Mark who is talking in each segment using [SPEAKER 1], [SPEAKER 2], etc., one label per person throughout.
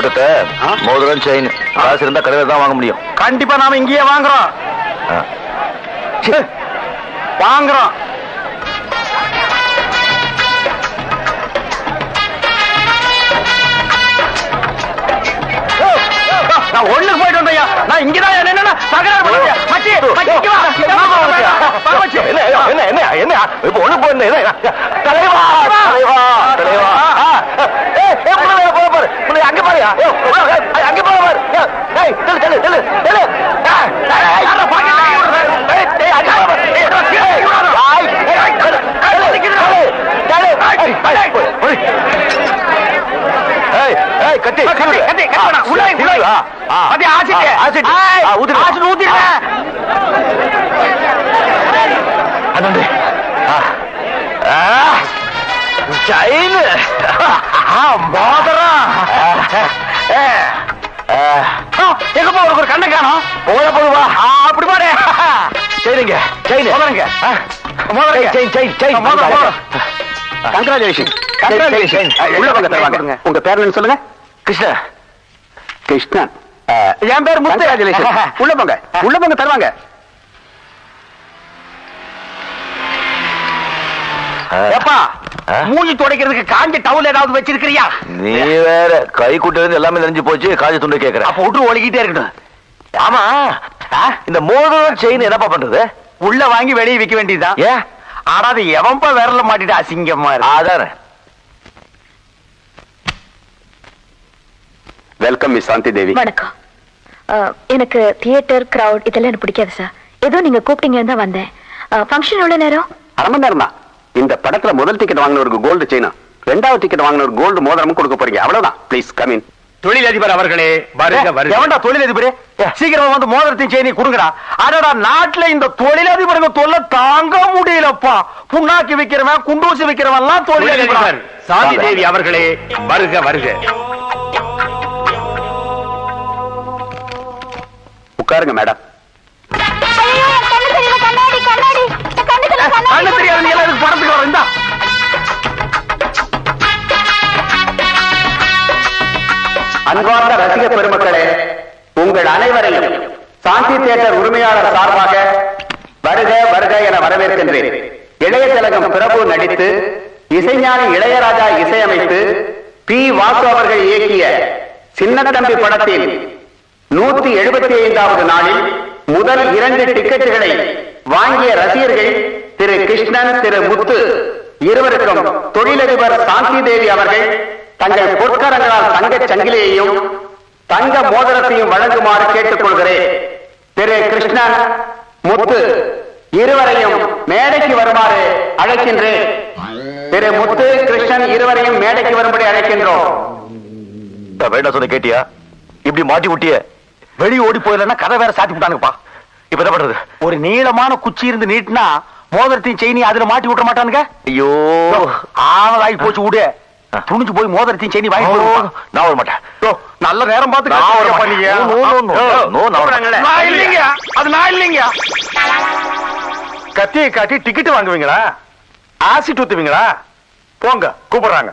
[SPEAKER 1] கூட்டத்தை? மோதிரம் செயின் காசு இருந்தா கடையில தான் வாங்க முடியும்.
[SPEAKER 2] கண்டிப்பா நாம இங்கேயே வாங்குறோம். வாங்குறோம். நான் ஒண்ணுக்கு போயிட்டு வந்தையா நான் இங்கதான்
[SPEAKER 1] என்ன என்ன என்ன இப்ப ஒண்ணு என்ன தலைவா தலைவா. தலைவா அங்க பாரு. அங்க பாரு. ஆ, ஆ.
[SPEAKER 2] கத்தி, ஆசிட்டு.
[SPEAKER 1] ஆ, ஆசிட்டு.
[SPEAKER 2] ஏய்,
[SPEAKER 1] ஆ, ஊத்திடு.
[SPEAKER 2] ஆசிட்டு ஊத்திடுங்க.
[SPEAKER 1] அண்ணே
[SPEAKER 2] எங்க போ ஒரு கண்ணை காணோம்?
[SPEAKER 1] போத போதுவா.
[SPEAKER 2] அப்படி பாரு
[SPEAKER 1] சரிங்க
[SPEAKER 2] மோதிரங்க.
[SPEAKER 1] செயின் செயின் செயின் செயின்
[SPEAKER 2] மோதிரம், மோதிரம்.
[SPEAKER 1] கங்க்ராச்சுலேஷன்.
[SPEAKER 2] Congratulations.
[SPEAKER 1] உள்ள பக்கம் தருவாங்க
[SPEAKER 2] உங்க பேர் என்ன சொல்லுங்க.
[SPEAKER 1] கிருஷ்ணா.
[SPEAKER 2] கிருஷ்ணன். என் பேர் முத்து உள்ள போங்க. உள்ள போங்க தருவாங்க. ஏப்பா? மூஞ்சி துடைக்கிறதுக்கு காஞ்ச டவுல் ஏதாவது வச்சிருக்கிறியா?
[SPEAKER 1] நீ வேற கை குட்ட இருந்து எல்லாமே நெஞ்சு போச்சு காஜ துண்டு கேக்குற.
[SPEAKER 2] அப்ப விட்டு ஒழுகிட்டே இருக்கட்டும்.
[SPEAKER 1] ஆமா? இந்த மோதிரம் செயின் என்னப்பா பண்றது?
[SPEAKER 2] உள்ள வாங்கி வெளியே விக்க வேண்டியதுதான்.
[SPEAKER 1] ஏன்?
[SPEAKER 2] ஆனா அது எவன்பா விரல மாட்டிட்டு அசிங்கமா இருக்கு?
[SPEAKER 1] அதானே.
[SPEAKER 2] வெல்கம் மிஸ் சாந்தி தேவி
[SPEAKER 3] வணக்கம். எனக்கு தியேட்டர் கிரவுட் இதெல்லாம் எனக்கு பிடிக்காது சார் ஏதோ நீங்க கூப்பிட்டீங்கன்னு தான் வந்தேன். ஃபங்க்ஷன் எவ்வளவு நேரம்?
[SPEAKER 2] அரை மணி நேரம் தான். இந்த படத்துல முதல் டிக்கெட் வாங்கினவருக்கு கோல்டு செயினும் ரெண்டாவது டிக்கெட் வாங்கினவர் கோல்டு மோதிரமும் கொடுக்க போறீங்க. அவ்வளவுதான். ப்ளீஸ் கம் இன்
[SPEAKER 4] தொழிலதிபர் அவர்களே வருக வருக.
[SPEAKER 2] எவன்டா தொழிலதிபரே? சீக்கிரமா வந்து மோதிரத்தையும் செய்தி கொடுங்கடா. அடடா நாட்டுல இந்த தொழிலதிபருங்க தொல்லை தாங்க முடியலப்பா. புண்ணாக்கி விக்கிறவன் குண்டூசி விக்கிறவன் எல்லாம்
[SPEAKER 4] தொழிலதிபர்
[SPEAKER 2] தொழிலதிபர்
[SPEAKER 4] சாந்தி. தேவி அவர்களே வருக வருக.
[SPEAKER 2] உட்காருங்க மேடம்
[SPEAKER 3] கண்ணு
[SPEAKER 2] கண்ணு தெரியாது நீ எல்லாம் இதுக்கு படத்துக்கு வர இந்தா. அன்பார்ந்த ரசிக பெருமக்களே உங்கள் அனைவரையும் சாந்தி தியேட்டர் உரிமையாளர் சார்பாக வருக வருக என வரவேற்கின்றேன். இளைய திலகம் பிரபு நடித்து இசைஞானி இளையராஜா இசையமைத்து பி வாசு அவர்கள் இயக்கிய சின்னத்தம்பி படத்தில் நூத்தி எழுபத்தி ஐந்தாவது நாளில் முதல் இரண்டு டிக்கெட்டுகளை வாங்கிய ரசிகர்கள் திரு கிருஷ்ணன் திரு முத்து இருவருக்கும் தொழிலதிபர் சாந்தி தேவி அவர்கள் தங்கள் பொற்கரங்களால் தங்க சங்கிலியையும் தங்க மோதிரத்தையும் வழங்குமாறு கேட்டுக்கொள்கிறேன். திரு கிருஷ்ணன் முத்து இருவரையும் மேடைக்கு வருமாறு அழைக்கின்றேன். திரு முத்து கிருஷ்ணன் இருவரையும் மேடைக்கு வரும்படி அழைக்கின்றோம்.
[SPEAKER 1] வேண்டாம் சொன்ன கேட்டியா? இப்படி மாட்டி விட்டிய
[SPEAKER 2] வெளி ஓடி போயிடலன்னா கதை வேற சாத்தி விட்டானுங்கப்பா.
[SPEAKER 1] இப்ப என்ன பண்றது?
[SPEAKER 2] ஒரு நீளமான குச்சி இருந்து நீட்டினா மோதிரத்தையும் செயினி அதுல மாட்டி விட்ட மாட்டானுங்க?
[SPEAKER 1] ஐயோ.
[SPEAKER 2] ஆனதாகி போச்சு விடு துணிஞ்சு போய் மோதிரத்தையும் செயினி வாங்கி.
[SPEAKER 1] நான் வர மாட்டேன்.
[SPEAKER 2] நல்ல நேரம் பார்த்து.
[SPEAKER 1] நான்
[SPEAKER 2] இல்லைங்க. அது நான் இல்லைங்க. கத்தியை காட்டி டிக்கெட் வாங்குவீங்களா? ஆசிட் ஊத்துவீங்களா போங்க கூப்பிடுறாங்க.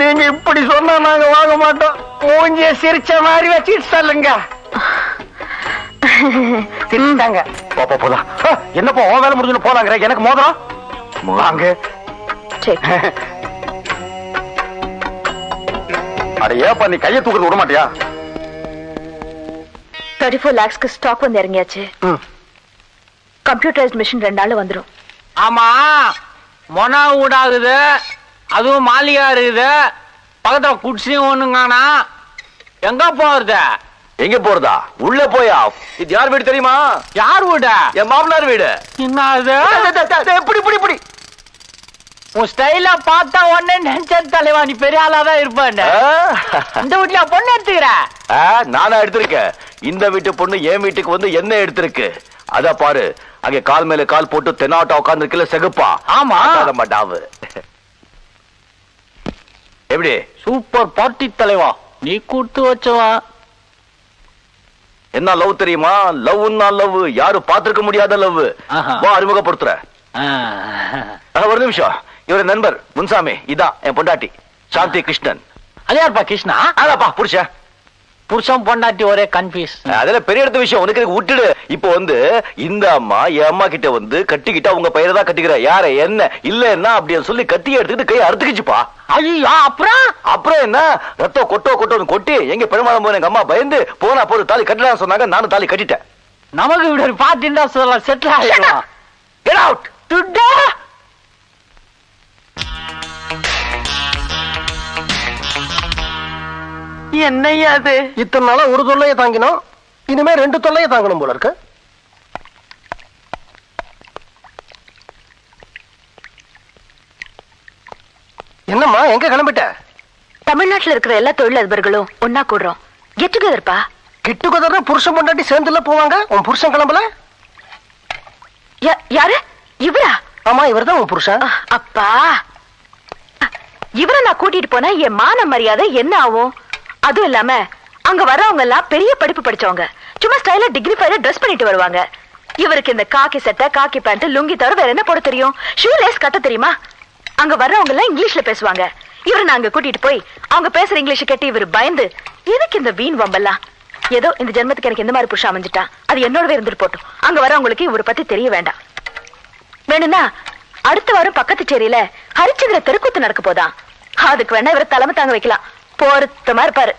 [SPEAKER 2] நீங்க இப்படி சொன்னா நாங்க வாங்க மாட்டோம். மூஞ்சிய சிரிச்ச மாதிரி வச்சுட்டு சொல்லுங்க சிரிச்சாங்க
[SPEAKER 1] போ போ, போலாம்.
[SPEAKER 2] ஆ, என்னப்பா உன் வேலை முடிஞ்சுன்னு போலாங்கிற. எனக்கு மோதிரம்? வாங்க.
[SPEAKER 1] அட ஏப்பா நீ கையை தூக்குறது விட மாட்டியா?
[SPEAKER 3] தேர்ட்டி ஃபோர் லேக்ஸ்க்கு ஸ்டாக் வந்து இறங்கியாச்சு. கம்ப்யூட்டரைஸ்ட் மிஷின் ரெண்டு நாள் வந்துடும்
[SPEAKER 5] ஆமா மொனா ஊடாகுது. அதுவும் மாளிகா இருக்குது பக்கத்துல குடிசையும் ஒண்ணுங்கானா? எங்க போறது?
[SPEAKER 1] எங்க போறதா? உள்ள போயா? இது யார் வீடு தெரியுமா?
[SPEAKER 5] யார் வீடு?
[SPEAKER 1] என் மாமனார் வீடு.
[SPEAKER 5] என்ன அது?
[SPEAKER 2] எப்படி இப்படி இப்படி
[SPEAKER 5] உன் ஸ்டைல பார்த்தா உடனே நினைச்சது தலைவா. நீ பெரிய ஆளா தான் இருப்பேன் இந்த வீட்டுல பொண்ணு எடுத்துக்கிற?
[SPEAKER 1] நானா எடுத்திருக்கேன் இந்த வீட்டு பொண்ணு என் வீட்டுக்கு வந்து என்ன எடுத்திருக்கு? அத பாரு. அங்க கால் மேல கால் போட்டு தென்னாட்டா உட்கார்ந்துருக்கல செகுப்பா.
[SPEAKER 5] ஆமா.
[SPEAKER 1] அதான மாட்டாவு எப்படி?
[SPEAKER 5] சூப்பர் பார்ட்டி தலைவா. நீ கூட்டு வச்சவா?
[SPEAKER 1] என்ன லவ் தெரியுமா? லவ்னா லவ். யாரும் பார்த்திருக்க முடியாத லவ். வா அறிமுகப்படுத்துற. ஒரு நிமிஷம். இவர் நண்பர் முன்சாமி. இதான் என் பொண்டாட்டி. சாந்தி கிருஷ்ணன்.
[SPEAKER 5] அது யாருப்பா கிருஷ்ணா?
[SPEAKER 1] அதாப்பா புருஷன்
[SPEAKER 5] புருஷன் பொண்டாட்டி ஒரே கன்ஃபியூஸ்
[SPEAKER 1] அதெல்லாம் பெரிய இடத்த விஷயம். உனக்கு விட்டுடு. இப்போ வந்து இந்த அம்மா என் அம்மா கிட்ட வந்து கட்டிக்கிட்டா உங்க பையனை தான் கட்டிக்கிற. யார என்ன இல்லன்னா அப்படின்னு சொல்லி கத்தி எடுத்துக்கிட்டு கையை அறுத்துக்கிச்சுப்பா.
[SPEAKER 5] ஐயோ அப்புறம்?
[SPEAKER 1] அப்புறம் என்ன? ரத்தம் கொட்டோ கொட்டோன்னு கொட்டி எங்க பெருமாள் போன எங்க அம்மா பயந்து போனா போது தாலி கட்டலாம் சொன்னாங்க நானும் தாலி கட்டிட்டேன்.
[SPEAKER 5] நமக்கு இப்படி ஒரு பார்ட்டின்னா சொல்லலாம். செட்டில் ஆகிடலாம்
[SPEAKER 1] Get out!
[SPEAKER 5] துட்டா என்னையா அது
[SPEAKER 2] இத்தனை நாளா ஒரு தொல்லையை தாங்கினோம். இனிமே ரெண்டு தொல்லையை தாங்கணும் போல இருக்கு. என்னம்மா எங்க கிளம்பிட்ட?
[SPEAKER 3] தமிழ்நாட்டுல இருக்கிற எல்லா தொழிலதிபர்களும் ஒன்னா கூடுறோம். கெட் டுகெதர்ப்பா
[SPEAKER 2] கிட்டு குதிரை புருஷன் பொண்டாட்டி சேர்ந்துல போவாங்க? உன் புருஷன் கிளம்பல?
[SPEAKER 3] யாரு? இவரா?
[SPEAKER 2] ஆமா இவர்தான் உன் புருஷன்.
[SPEAKER 3] அப்பா. இவரை நான் கூட்டிட்டு போனா என் மான மரியாதை என்ன ஆகும்? அதுவும் இல்லாம அங்க வர்றவங்க எல்லாம் பெரிய படிப்பு படிச்சவங்க. சும்மா ஸ்டைலா டிகிரிஃபைல ட்ரெஸ் பண்ணிட்டு வருவாங்க. இவருக்கு இந்த காக்கி சட்டை காக்கி பேண்ட் லுங்கி தவிர வேற என்ன போட தெரியும்? ஷூ லேஸ் கட்ட தெரியுமா? அங்க வர்றவங்க எல்லாம் இங்கிலீஷ்ல பேசுவாங்க. இவரை நான் அங்க கூட்டிட்டு போய் அவங்க பேசுற இங்கிலீஷ் கேட்டு இவர் பயந்து எதுக்கு இந்த வீண் வம்பெல்லாம்? ஏதோ இந்த ஜென்மத்துக்கு எனக்கு எந்த மாதிரி புருஷன் அமைஞ்சிட்டா? அது என்னோடவே இருந்துட்டு போட்டும். அங்க வரவங்களுக்கு இவரை பத்தி தெரிய வேண்டாம். வேணும்னா அடுத்த வாரம் பக்கத்து சேரியில ஹரிச்சந்திர தெருக்கூத்து நடக்க போதான். அதுக்கு வேணா இவரை தலைமை தாங்க வைக்கலாம். பொருத்தமா இருப்பாரு.